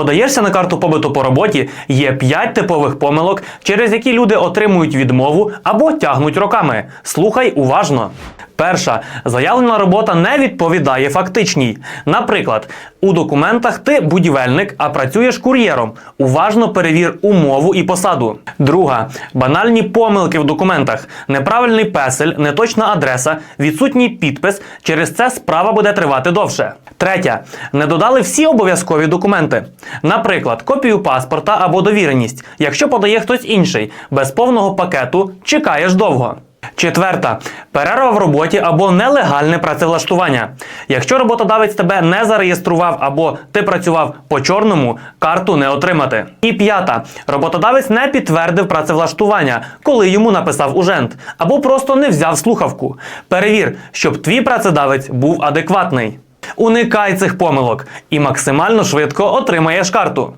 Подаєшся на карту побиту по роботі, є 5 типових помилок, через які люди отримують відмову або тягнуть роками. Слухай уважно. Перша заявлена робота не відповідає фактичній. Наприклад, у документах ти будівельник, а працюєш кур'єром. Уважно перевір умову і посаду. Друга банальні помилки в документах, неправильний песель, неточна адреса, відсутній підпис. Через це справа буде тривати довше. Третя не додали всі обов'язкові документи. Наприклад, копію паспорта або довіреність. Якщо подає хтось інший, без повного пакету чекаєш довго. Четверта перерва в роботі або нелегальне працевлаштування. Якщо роботодавець тебе не зареєстрував або ти працював по чорному, карту не отримати. І п'ята роботодавець не підтвердив працевлаштування, коли йому написав ужент, або просто не взяв слухавку. Перевір, щоб твій працедавець був адекватний. Уникай цих помилок і максимально швидко отримаєш карту.